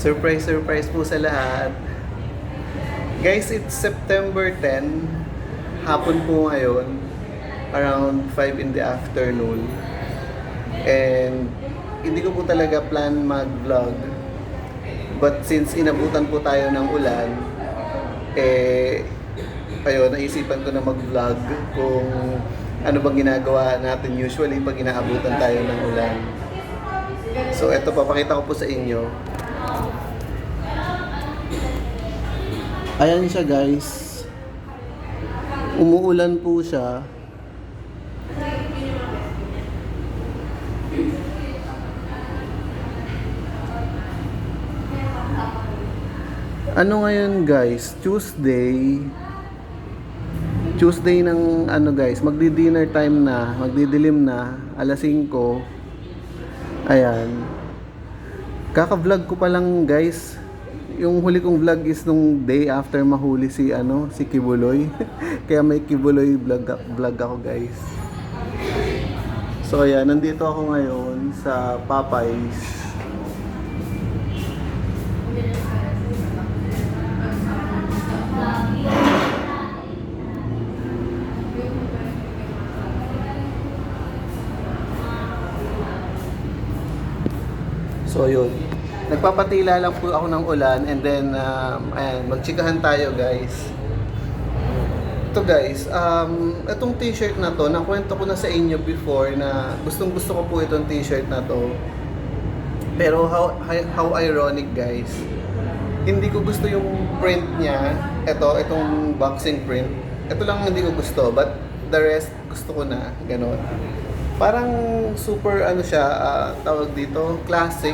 Surprise, surprise po sa lahat. Guys, it's September 10. Hapon po ngayon. Around 5 in the afternoon. And hindi ko po talaga plan mag-vlog. But since inabutan po tayo ng ulan, eh, ayun, naisipan ko na mag-vlog kung ano bang ginagawa natin usually pag inaabutan tayo ng ulan. So, eto, papakita ko po sa inyo. Ayan siya guys. Umuulan po siya. Ano ngayon guys? Tuesday. Tuesday ng ano guys, magdi-dinner time na, magdidilim na, alas 5. Ayan. Kaka-vlog ko pa lang guys. Yung huli kong vlog is nung day after mahuli si ano, si Kibuloy. Kaya may Kibuloy vlog, vlog ako guys. So ayan, nandito ako ngayon sa Popeyes. So yun. Nagpapatila lang po ako ng ulan and then um, ayan, magchikahan tayo guys. Ito guys, um, itong t-shirt na to, nakwento ko na sa inyo before na gustong gusto ko po itong t-shirt na to. Pero how, how ironic guys, hindi ko gusto yung print niya, ito, itong boxing print. Ito lang hindi ko gusto, but the rest gusto ko na, ganon. Parang super ano siya, ah, tawag dito, classic,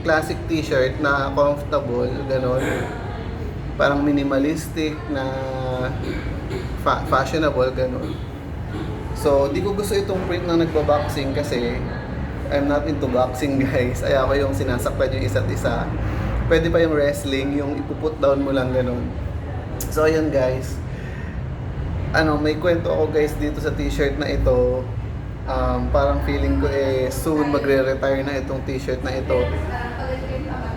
classic t-shirt na comfortable, ganon. Parang minimalistic na fa- fashionable, ganon. So, di ko gusto itong print na nagba-boxing kasi I'm not into boxing guys. Ay ako yung sinasaktan yung isa't isa. Pwede pa yung wrestling, yung ipuput down mo lang ganon. So, ayun guys. Ano, may kwento ako guys dito sa t-shirt na ito. Um, parang feeling ko eh soon magre-retire na itong t-shirt na ito.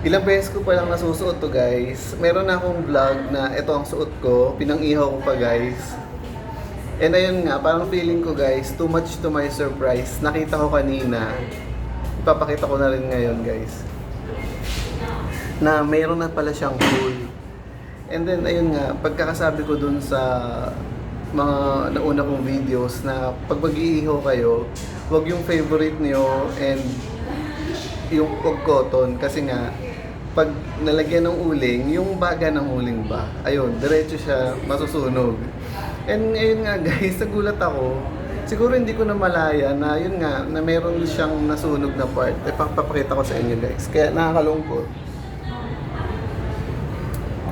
Ilang beses ko pa lang nasusuot to guys. Meron na akong vlog na ito ang suot ko. Pinang-ihaw ko pa guys. And ayun nga, parang feeling ko guys, too much to my surprise. Nakita ko kanina. Ipapakita ko na rin ngayon guys. Na mayroon na pala siyang pool. And then ayun nga, pagkakasabi ko dun sa mga nauna kong videos na pag mag-iihaw kayo, wag yung favorite nyo and yung pag cotton kasi nga pag nalagyan ng uling, yung baga ng uling ba, ayun, diretso siya masusunog. And ngayon nga guys, nagulat ako. Siguro hindi ko na malaya na yun nga, na meron siyang nasunog na part. Eh, papakita ko sa inyo guys. Kaya nakakalungkot.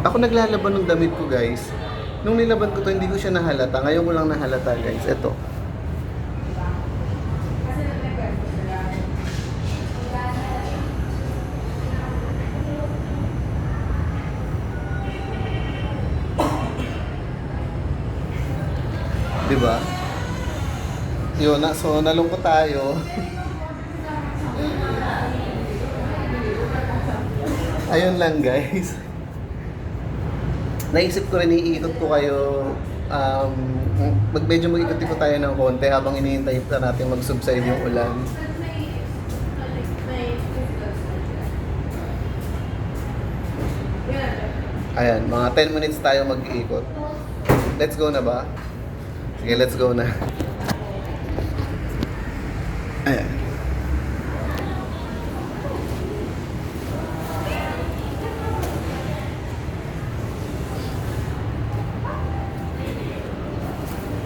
Ako naglalaban ng damit ko guys. Nung nilaban ko to, hindi ko siya nahalata. Ngayon ko lang nahalata guys. Ito. Di ba? Yun, na, so nalungkot tayo. Ayun lang guys. Naisip ko rin iikot ko kayo um, mag medyo mag-ikot-ikot tayo ng konti habang iniintay pa natin mag-subside yung ulan. Ayan, mga 10 minutes tayo mag-iikot. Let's go na ba? Sige, let's go na. Ayan.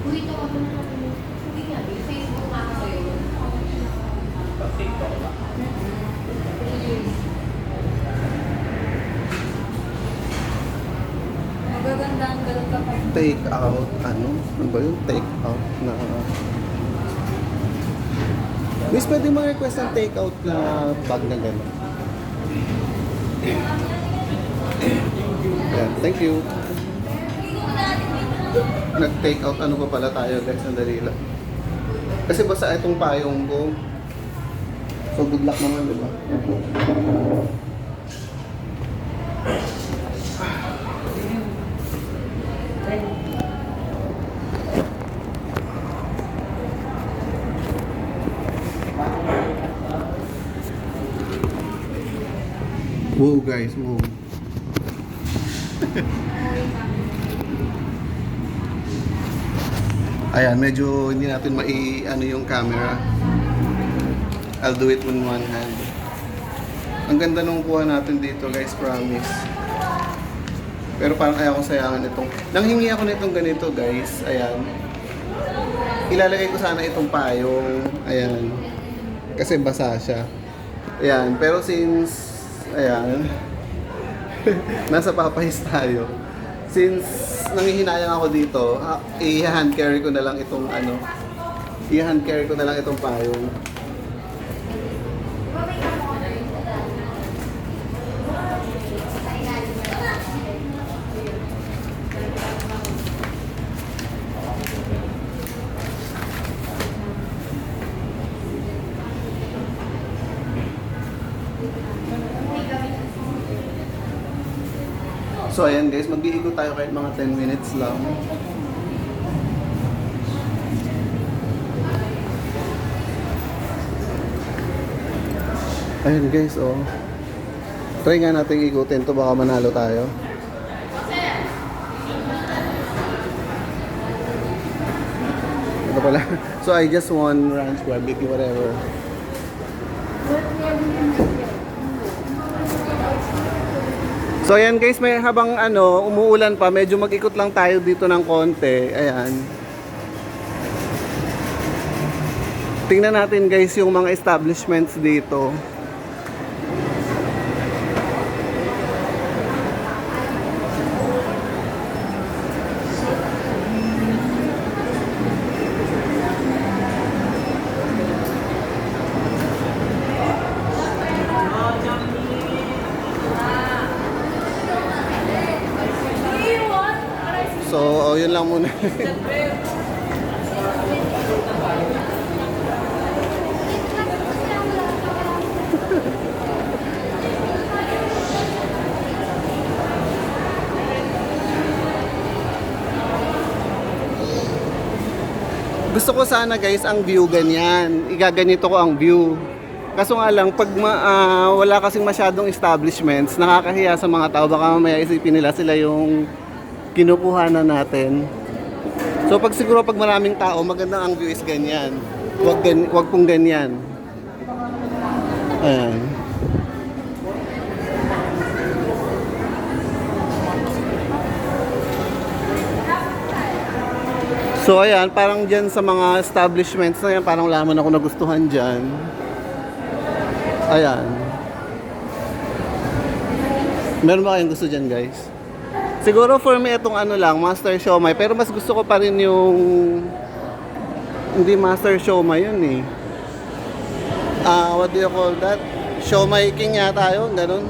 Uy, ito ako na Uy, nga, yung Facebook nga ako yun. Magaganda ang galot ka pa. Take out, ano? Ano ba yun? Take out na... Miss, pwede mo request ng take out na bag na gano'n. Ayan, thank you. Nag-take out ano pa pala tayo guys, sandali lang. Kasi basta itong payong ko. So good luck naman, di ba? Wow guys, wow. Ayan, medyo hindi natin mai ano yung camera. I'll do it with one hand. Ang ganda nung kuha natin dito guys, promise. Pero parang ayaw kong sayangan itong... Nanghingi ako nitong ganito guys, ayan. Ilalagay ko sana itong payong, ayan. Kasi basa siya. Ayan, pero since, ayan, nasa papahis tayo. Since nangihinayang ako dito, ha- i-hand carry ko na lang itong ano, i-hand carry ko na lang itong payong. So ayan guys, mag-iikot tayo kahit mga 10 minutes lang. Ayun guys, oh. Try nga natin ikutin to baka manalo tayo. Ito pala. So I just won ranch barbecue, whatever. So ayan guys, may habang ano, umuulan pa, medyo mag-ikot lang tayo dito ng konti. Ayan. Tingnan natin guys yung mga establishments dito. So, oh, yun lang muna. Gusto ko sana guys ang view ganyan. Igaganito ko ang view. Kaso nga lang, pag ma- ah, wala kasing masyadong establishments, nakakahiya sa mga tao. Baka mamaya isipin nila sila yung kinukuha na natin. So pag siguro pag maraming tao, maganda ang view is ganyan. Wag, gan, wag pong ganyan. Ayan. So ayan, parang dyan sa mga establishments na yan, parang wala man ako nagustuhan dyan. Ayan. Meron ba kayong gusto dyan guys? Siguro for me itong ano lang, Master Shomai. Pero mas gusto ko pa rin yung... Hindi Master Shomai yun eh. Ah, what do you call that? Shomai King yata yun, ganun.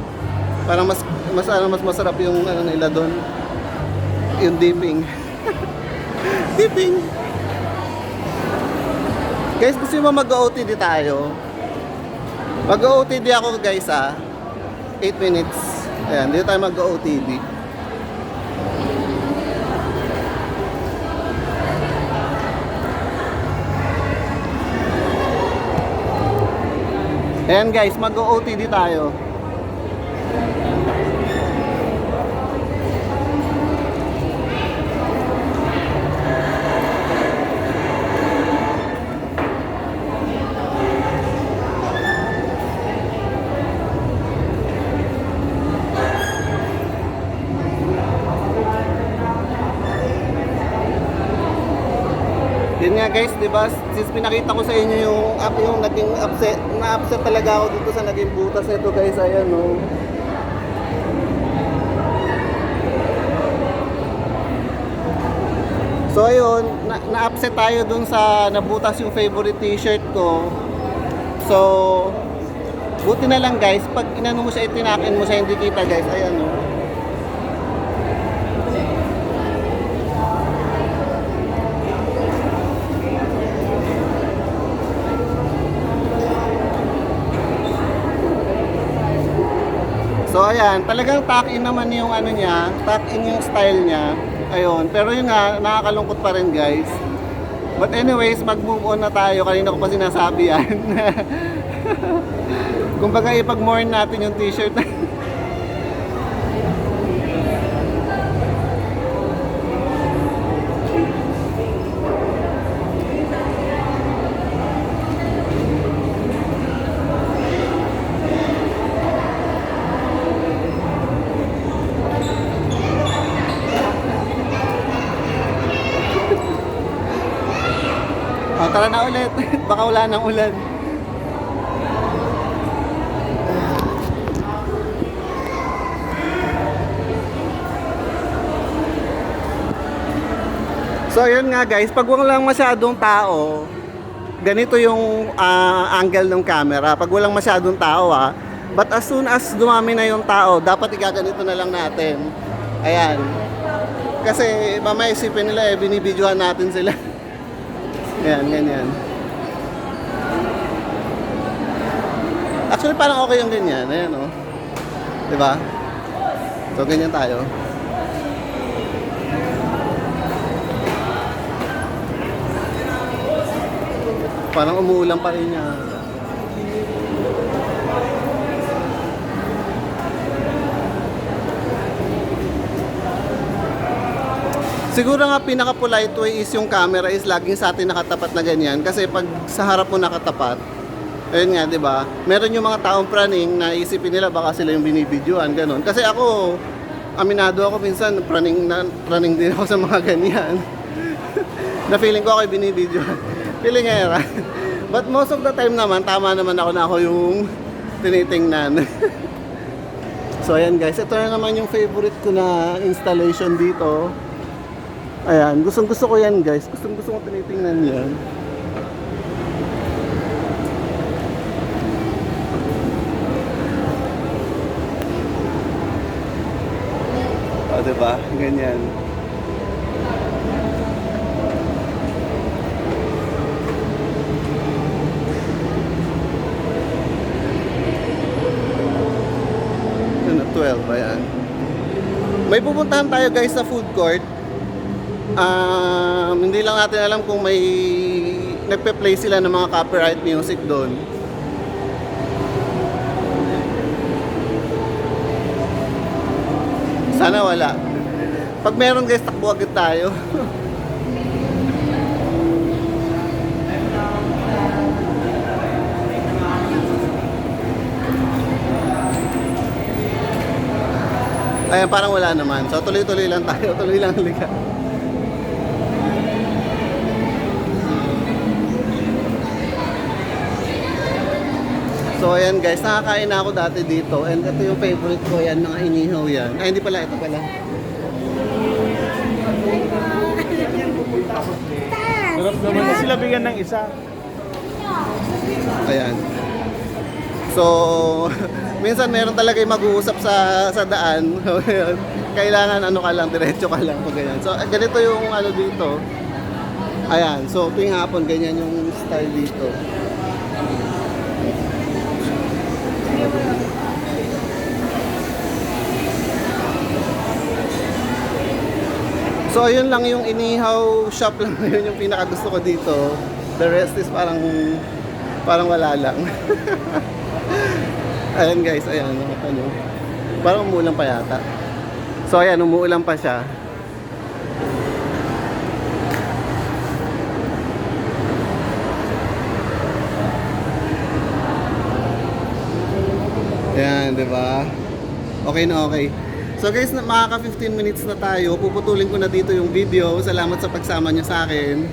Parang mas mas ano mas masarap yung ano nila doon. Yung dipping. dipping. Guys, gusto mo mag-OTD tayo? Mag-OTD ako guys ah. 8 minutes. Ayan, dito tayo mag-OTD. Ayan guys, mag-OTD tayo. Yun nga guys, 'di ba? Since pinakita ko sa inyo yung app yung naging upset, na-upset talaga ako dito sa naging butas nito guys, ayan no. So ayun, na- na-upset tayo dun sa nabutas yung favorite t-shirt ko. So, buti na lang guys, pag inano mo siya, itinakin mo siya, hindi kita guys, ayan no. So ayan, talagang tuck in naman yung ano niya, tuck in yung style niya. Ayun, pero yun nga, nakakalungkot pa rin guys. But anyways, mag-move on na tayo. Kanina ko pa sinasabi yan. Kumbaga ipag-mourn natin yung t-shirt. tara na ulit. Baka wala ng ulan. So yun nga guys, pag walang masyadong tao, ganito yung ah, angle ng camera. Pag walang masyadong tao ah. But as soon as dumami na yung tao, dapat igaganito na lang natin. Ayan. Kasi mamaya isipin nila eh, binibidyohan natin sila. Ayan, ganyan. Actually parang okay yung ganyan. Ayan oh. Diba? So ganyan tayo. Parang umuulan pa rin niya. Siguro nga pinaka-polite way is yung camera is laging sa atin nakatapat na ganyan. Kasi pag sa harap mo nakatapat, ayun nga, di ba? Meron yung mga taong praning na isipin nila baka sila yung binibidyoan, ganun. Kasi ako, aminado ako minsan, praning, na, praning din ako sa mga ganyan. na feeling ko ako binibidyoan. feeling era. But most of the time naman, tama naman ako na ako yung tinitingnan. so ayan guys, ito na naman yung favorite ko na installation dito. Ayan, gustong gusto ko yan guys. Gustong gusto ko tinitingnan yan. O, oh, diba? Ganyan. Ano, 12 ayan. May pupuntahan tayo guys sa food court. Um, hindi lang natin alam kung may nagpe-play sila ng mga copyright music doon. Sana wala. Pag meron guys, takbo agad tayo. Ayan, parang wala naman. So, tuloy-tuloy lang tayo. Tuloy lang halika. So, ayan guys. Nakakain na ako dati dito. And ito yung favorite ko. Yan, mga inihaw yan. Ay, hindi pala. Ito pala. Sarap naman na sila bigyan ng isa. Ayan. So, minsan meron talaga yung mag-uusap sa sa daan. Kailangan ano ka lang, diretso ka lang pag ganyan. So, ganito yung ano dito. Ayan. So, tuwing hapon, ganyan yung style dito. So, ayun lang yung inihaw shop lang yun yung pinaka gusto ko dito. The rest is parang parang wala lang. ayan guys, ayan. Ano, parang umuulan pa yata. So, ayan, umuulan pa siya. Ayan, di ba? Okay na okay. So guys, makaka 15 minutes na tayo. Puputulin ko na dito yung video. Salamat sa pagsama niyo sa akin.